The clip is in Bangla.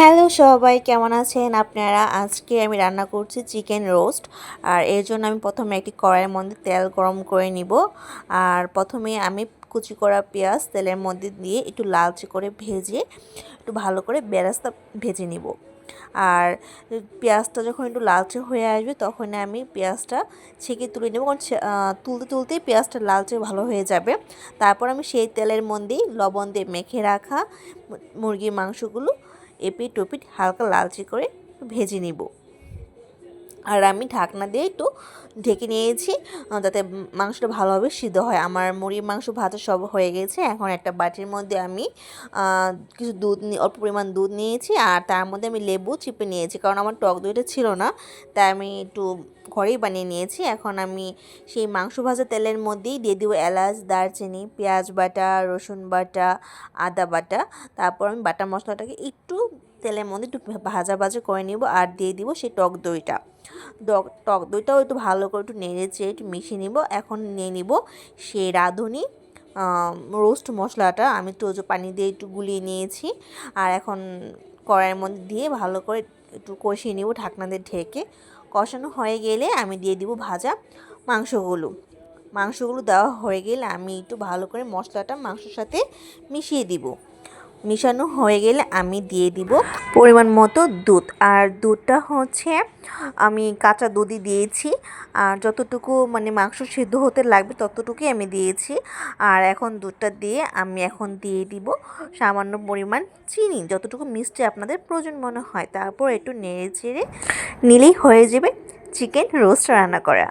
হ্যালো সবাই, কেমন আছেন আপনারা? আজকে আমি রান্না করছি চিকেন রোস্ট, আর এর জন্য আমি প্রথমে একটি কড়াইয়ের মধ্যে তেল গরম করে নিব। আর প্রথমে আমি কুচি করা পেঁয়াজ তেলের মধ্যে দিয়ে একটু লালচে করে ভেজে, একটু ভালো করে বেরাস্তা ভেজে নিব। আর পেঁয়াজটা যখন একটু লালচে হয়ে আসবে তখন আমি পেঁয়াজটা ছেঁকে তুলে নেব। কারণ তুলতে তুলতেই পেঁয়াজটা লালচে ভালো হয়ে যাবে। তারপর আমি সেই তেলের মধ্যেই লবণ দিয়ে মেখে রাখা মুরগির মাংসগুলো এপিট ওপিট হালকা লালচে করে ভেজে নিব। আর আমি ঢাকনা দিয়ে একটু ঢেকে নিয়েছি যাতে মাংসটা ভালোভাবে সিদ্ধ হয়। আমার মুরগির মাংস ভাজা সব হয়ে গেছে, এখন একটা বাটির মধ্যে আমি কিছু দুধ অল্প পরিমাণ দুধ নিয়েছি আর তার মধ্যে আমি লেবু চিপে নিয়েছি, কারণ আমার টক দইটা ছিল না, তাই আমি একটু ঘরেই বানিয়ে নিয়েছি। এখন আমি সেই মাংস ভাজা তেলের মধ্যেই দিয়ে দিব এলাচ, দারচিনি, পেঁয়াজ বাটা, রসুন বাটা, আদা বাটা। তারপর আমি বাটা মশলাটাকে একটু তেলের মধ্যে একটু ভাজা ভাজা করে নিব আর দিয়ে দিব সেই টক দইটা। টক দইটাও একটু ভালো করে একটু নেড়ে চেড়ে একটু মিশিয়ে নিব। এখন নিয়ে নিব সেই রাঁধুনি রোস্ট মশলাটা। আমি ওই পানি দিয়ে একটু গুলিয়ে নিয়েছি। আর এখন কড়াইয়ের মধ্যে দিয়ে ভালো করে একটু কষিয়ে নিব ঢাকনা দিয়ে ঢেকে। কষানো হয়ে গেলে আমি দিয়ে দিব ভাজা মাংসগুলো। মাংসগুলো দেওয়া হয়ে গেলে আমি একটু ভালো করে মশলাটা মাংসের সাথে মিশিয়ে দিব। মিশানো হয়ে গেলে আমি দিয়ে দিব পরিমাণ মতো দুধ। আর দুধটা হচ্ছে আমি কাঁচা দুধই দিয়েছি। আর যতটুকু মানে মাংস সিদ্ধ হতে লাগবে ততটুকুই আমি দিয়েছি। আর এখন দুধটা দিয়ে আমি এখন দিয়ে দিব সামান্য পরিমাণ চিনি, যতটুকু মিষ্টি আপনাদের প্রয়োজন মনে হয়। তারপর একটু নেড়ে চেড়ে নিলেই হয়ে যাবে চিকেন রোস্ট রান্না করা।